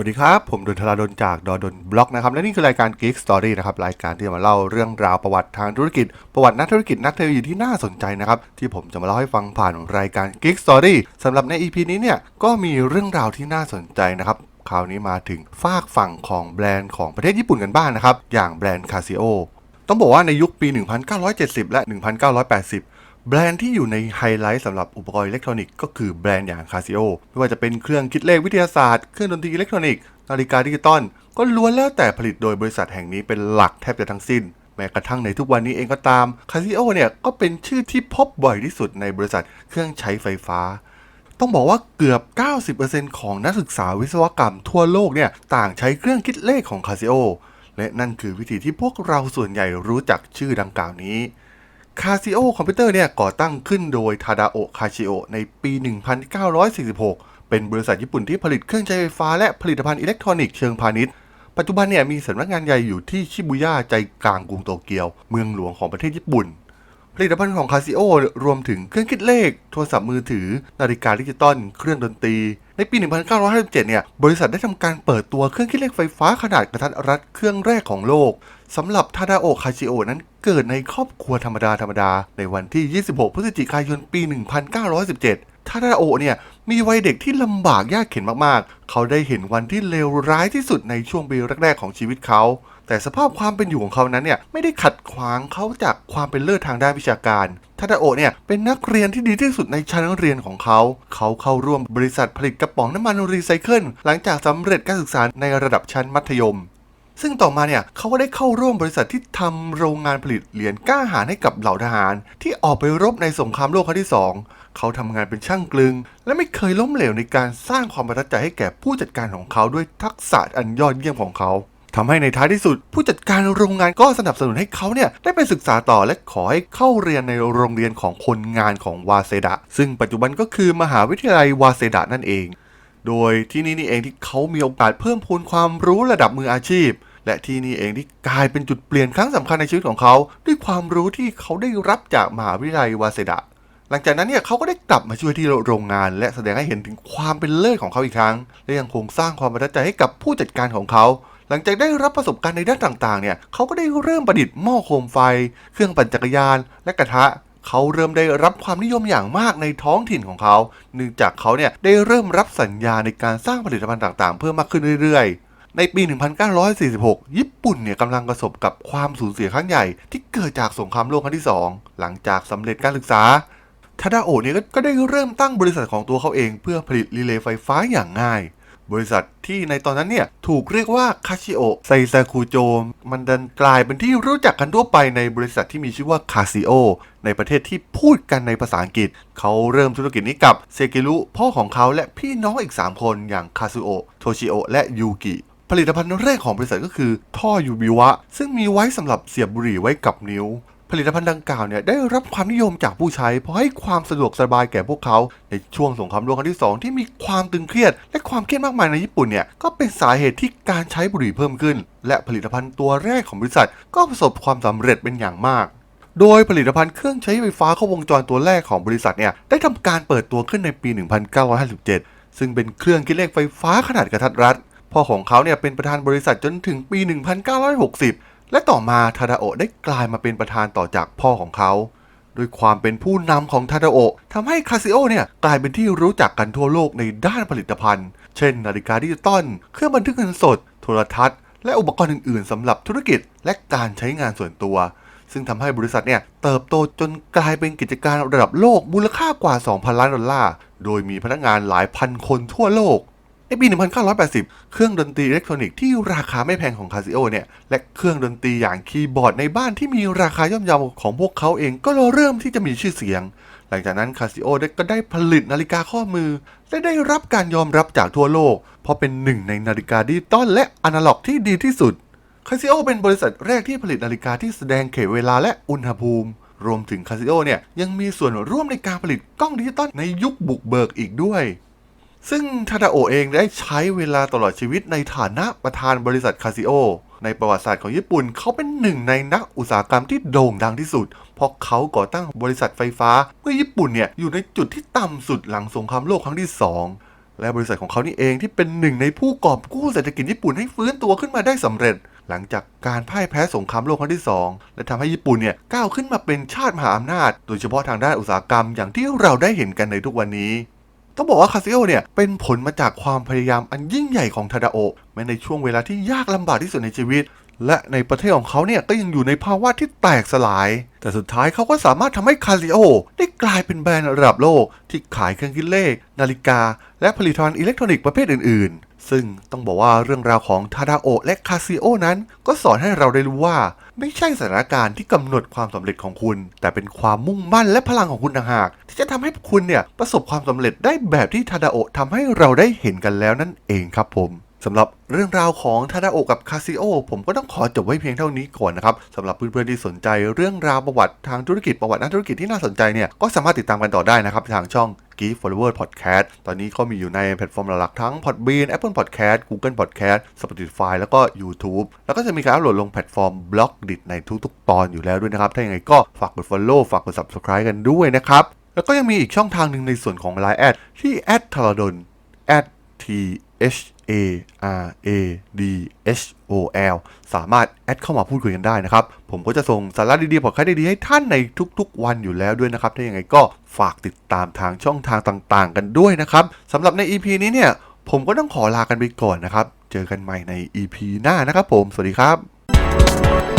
วัสดีครับ ผมดนทราดนจากดอดนบล็อกนะครับ และนี่คือรายการ Geek Story นะครับ รายการที่จะมาเล่าเรื่องราวประวัติทางธุรกิจ ประวัตินักธุรกิจนักเทคโนโลยีที่น่าสนใจนะครับ ที่ผมจะมาเล่าให้ฟังผ่านรายการ Geek Story สำหรับใน EP นี้เนี่ยก็มีเรื่องราวที่น่าสนใจนะครับคราวนี้มาถึงฝากฝั่งของแบรนด์ของประเทศญี่ปุ่นกันบ้างนะครับอย่างแบรนด์ Casio ต้องบอกว่าในยุคปี 1970 และ 1980 แบรนด์ที่อยู่ในไฮไลท์สำหรับอุปกรณ์อิเล็กทรอนิกส์ก็คือแบรนด์อย่าง Casio ไม่ว่าจะเป็นเครื่องคิดเลขวิทยาศาสตร์ เครื่องดนตรีอิเล็กทรอนิกส์นาฬิกาดิจิตอลก็ล้วนแล้วแต่ผลิตโดยบริษัทแห่งนี้เป็นหลักแทบจะทั้งสิ้น แม้กระทั่งในทุกวันนี้เองก็ตาม Casio เนี่ยก็เป็นชื่อที่พบบ่อยที่สุดในบริษัทเครื่องใช้ไฟฟ้า ต้องบอกว่าเกือบ 90%ของนักศึกษาวิศวกรรมทั่วโลกเนี่ยต่างใช้เครื่องคิดเลขของ Casio และนั่นคือวิธีที่พวกเราส่วนใหญ่รู้จักชื่อดังกล่าวนี้ คาซิโอคอมพิวเตอร์เนี่ยก่อตั้งขึ้นโดยทาดาโอะคาชิโอในปี 1946 เป็นบริษัทญี่ปุ่นที่ผลิตเครื่องใช้ไฟฟ้าและผลิตภัณฑ์อิเล็กทรอนิกส์เชิงพาณิชย์ ปัจจุบันเนี่ยมีสำนักงานใหญ่อยู่ที่ชิบุย่าใจกลางกรุงโตเกียว เมืองหลวงของประเทศญี่ปุ่น ผลิตภัณฑ์ของคาซิโอรวมถึงเครื่องคิดเลข โทรศัพท์มือถือ นาฬิกาดิจิตอล เครื่องดนตรี ในปี 1957 เนี่ย บริษัทได้ทำการเปิดตัวเครื่องคิดเลขไฟฟ้าขนาดกระทัดรัดเครื่องแรกของโลกสำหรับทาดาโอคาชิโอนั้นเกิดในครอบครัวธรรมดาธรรมดาในวันที่ 26 พฤศจิกายน ปี 1917 ทาดาโอเนี่ย มีวัยเด็กที่ลำบากยากเข็นมากๆ เขาได้เห็นวันที่เลวร้ายที่สุดในช่วงปีแรกๆของชีวิตเขา แต่สภาพความเป็นอยู่ของเขานั้นเนี่ยไม่ได้ขัดขวางเขาจากความเป็นเลิศทางด้านวิชาการทาดาโอเนี่ยเป็นนักเรียนที่ดีที่สุดในชั้นเรียนของเขา เขาเข้าร่วมบริษัทผลิตกระป๋องน้ำมันรีไซเคิลหลังจากสำเร็จการศึกษาในระดับชั้นมัธยม ซึ่งต่อมาเนี่ยเขาก็ได้เข้าร่วมบริษัทที่ทำโรงงานผลิตเหรียญกล้าหาญให้กับเหล่าทหาร ที่ออกไปรบในสงครามโลกครั้งที่สองเขาทำงานเป็นช่างกลึง และไม่เคยล้มเหลวในการสร้างความประทับใจให้แก่ผู้จัดการของเขาด้วยทักษะอันยอดเยี่ยมของเขาทำให้ในท้ายที่สุด ผู้จัดการโรงงานก็สนับสนุนให้เขาเนี่ยได้ไปศึกษาต่อและขอให้เข้าเรียนในโรงเรียนของคนงานของวาเซดะ ซึ่งปัจจุบันก็คือมหาวิทยาลัยวาเซดะนั่นเอง โดยที่นี่นี่เองที่เขามีโอกาสเพิ่มพูนความรู้ระดับมืออาชีพ และที่นี่เองที่กลายเป็นจุดเปลี่ยนครั้งสำคัญในชีวิตของเขา ด้วยความรู้ที่เขาได้รับจากมหาวิทยาลัยวาเซดะหลังจากนั้นเนี่ยเขาก็ได้กลับมาช่วยที่โรงงาน และแสดงให้เห็นถึงความเป็นเลิศของเขาอีกครั้ง และยังคงสร้างความประทับใจให้กับผู้จัดการของเขา หลังจากได้รับประสบการณ์ในด้านต่างๆ เนี่ยเขาก็ได้เริ่มประดิษฐ์หม้อโคมไฟ เครื่องปั่นจักรยาน และกระทะเขาเริ่มได้รับความนิยมอย่างมากในท้องถิ่นของเขา เนื่องจากเขาเนี่ยได้เริ่มรับสัญญาในการสร้างผลิตภัณฑ์ต่างๆ เพิ่มมากขึ้นเรื่อยๆ ในปี 1946 ญี่ปุ่นเนี่ยกำลังประสบกับความสูญเสียครั้งใหญ่ ที่เกิดจากสงครามโลกครั้งที่ 2 หลังจากสำเร็จการศึกษาทาดาโอะเนี่ยก็ได้เริ่มตั้งบริษัทของตัวเขาเองเพื่อผลิตรีเลย์ไฟฟ้าอย่างง่าย บริษัทที่ในตอนนั้นเนี่ยถูกเรียกว่าคาชิโอไซซาคุโจมันดันกลายเป็นที่รู้จักกันทั่วไปในบริษัทที่มีชื่อว่าคาซิโอในประเทศที่พูดกันในภาษาอังกฤษ เขาเริ่มธุรกิจนี้กับเซกิรุพ่อของเขาและพี่น้องอีก 3 คนอย่างคาซุโอโทชิโอและยูกิ ผลิตภัณฑ์แรกของบริษัทก็คือ ท่อยูบิวะ ซึ่งมีไว้สำหรับเสียบบุหรี่ไว้กับนิ้ว ผลิตภัณฑ์ดังกล่าวเนี่ยได้รับความนิยมจากผู้ใช้ เพราะให้ความสะดวกสบายแก่พวกเขา ในช่วงสงครามโลกครั้งที่ 2 ที่มีความตึงเครียด และความเครียดมากมายในญี่ปุ่นเนี่ยก็เป็นสาเหตุที่การใช้บุหรี่เพิ่มขึ้น และผลิตภัณฑ์ตัวแรกของบริษัท ก็ประสบความสำเร็จเป็นอย่างมากโดยผลิตภัณฑ์เครื่องใช้ไฟฟ้าครบวงจรตัวแรกของบริษัทเนี่ยได้ทำการเปิดตัวขึ้นในปี 1957 ซึ่งเป็นเครื่องคิดเลขไฟฟ้าขนาดกระทัดรัด พ่อของเขาเนี่ยเป็นประธานบริษัทจนถึงปี 1960 และต่อมาทาดาโอะได้กลายมาเป็นประธานต่อจากพ่อของเขาด้วยความเป็นผู้นำของทาดาโอะทำให้คาซิโอเนี่ยกลายเป็นที่รู้จักกันทั่วโลกในด้านผลิตภัณฑ์ เช่น นาฬิกาดิจิตอล เครื่องบันทึกเงินสด โทรทัศน์ และอุปกรณ์อื่นๆสำหรับธุรกิจและการใช้งานส่วนตัว ซึ่งทำให้บริษัทเนี่ยเติบโตจนกลายเป็นกิจการระดับโลกมูลค่ากว่า 2,000 ล้านดอลลาร์ โดยมีพนักงานหลายพันคนทั่วโลก ในปี 1980 เครื่องดนตรีอิเล็กทรอนิกส์ที่ราคาไม่แพงของคาซิโอเนี่ย และเครื่องดนตรีอย่างคีย์บอร์ดในบ้านที่มีราคาย่อมเยาของพวกเขาเองก็เริ่มที่จะมีชื่อเสียง หลังจากนั้นคาซิโอได้ก็ได้ผลิตนาฬิกาข้อมือ และได้รับการยอมรับจากทั่วโลก เพราะเป็นหนึ่งในนาฬิกาดิจิตอลและอนาล็อกที่ดีที่สุดคาซิโอเป็นบริษัทแรกที่ผลิตนาฬิกาที่แสดงเขตเวลาและอุณหภูมิรวมถึงคาซิโอเนี่ยยังมีส่วนร่วมในการผลิตกล้องดิจิตอลในยุคบุกเบิกอีกด้วย ซึ่งทาดาโอเองได้ใช้เวลาตลอดชีวิตในฐานะประธานบริษัทคาซิโอ ในประวัติศาสตร์ของญี่ปุ่น เขาเป็นหนึ่งในนักอุตสาหกรรมที่โด่งดังที่สุด เพราะเขาก่อตั้งบริษัทไฟฟ้า เมื่อญี่ปุ่นเนี่ยอยู่ในจุดที่ต่ำสุดหลังสงครามโลกครั้งที่สองและบริษัทของเขานี่เองที่เป็นหนึ่งในผู้กอบกู้เศรษฐกิจญี่ปุ่นให้ฟื้นตัวขึ้นมาได้สำเร็จ หลังจากการพ่ายแพ้สงครามโลกครั้งที่สองและทำให้ญี่ปุ่นเนี่ยก้าวขึ้นมาเป็นชาติมหาอำนาจ โดยเฉพาะทางด้านอุตสาหกรรมอย่างที่เราได้เห็นกันในทุกวันนี้ ต้องบอกว่าคาซิโอเนี่ยเป็นผลมาจากความพยายามอันยิ่งใหญ่ของทาดาโอแม้ในช่วงเวลาที่ยากลำบากที่สุดในชีวิต และในประเทศของเขาเนี่ยก็ยังอยู่ในภาวะที่แตกสลาย แต่สุดท้ายเขาก็สามารถทำให้คาซิโอได้กลายเป็นแบรนด์ระดับโลก ที่ขายเครื่องคิดเลข นาฬิกา และผลิตภัณฑ์อิเล็กทรอนิกส์ประเภทอื่นๆ ซึ่งต้องบอกว่าเรื่องราวของทาดาโอและคาซิโอนั้น ก็สอนให้เราได้รู้ว่า ไม่ใช่สถานการณ์ที่กำหนดความสำเร็จของคุณ แต่เป็นความมุ่งมั่นและพลังของคุณต่างหาก ที่จะทำให้คุณเนี่ยประสบความสำเร็จได้แบบที่ทาดาโอะทำให้เราได้เห็นกันแล้วนั่นเองครับผม สำหรับเรื่องราวของทาดาโอกับคาซิโอผมก็ต้องขอจบไว้เพียงเท่านี้ก่อนนะครับสำหรับเพื่อนๆที่สนใจเรื่องราวประวัติทางธุรกิจประวัตินักธุรกิจที่น่าสนใจเนี่ยก็สามารถติดตามกันต่อได้นะครับทางช่อง Geek Follower Podcast ตอนนี้ก็มีอยู่ในแพลตฟอร์มหลักๆทั้ง Podbean Apple Podcast Google Podcast Spotify แล้วก็ YouTube แล้วก็จะมีการอัปโหลดลงแพลตฟอร์มบล็อกดิในทุกๆ ตอนอยู่แล้วด้วยนะครับ ถ้าอย่างไรก็ฝากกด Follow ฝากกด Subscribe กันด้วยนะครับ แล้วก็ยังมีอีกช่องทางหนึ่งในส่วนของ Line แอดที่ t h a r a d o n t h a r a d h o l สามารถแอดเข้ามาพูดคุยกันได้นะครับ ผมก็จะส่งสาระดีๆพอดแคสต์ดีๆให้ท่านในทุกๆ วันอยู่แล้วด้วยนะครับ ถ้าอย่างไรก็ฝากติดตามทางช่องทางต่างๆ กันด้วยนะครับสำหรับใน EP นี้เนี่ย ผมก็ต้องขอลากันไปก่อนนะครับ เจอกันใหม่ใน EP หน้านะครับผม สวัสดีครับ